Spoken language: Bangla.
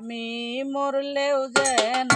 আমি মরলেও যেন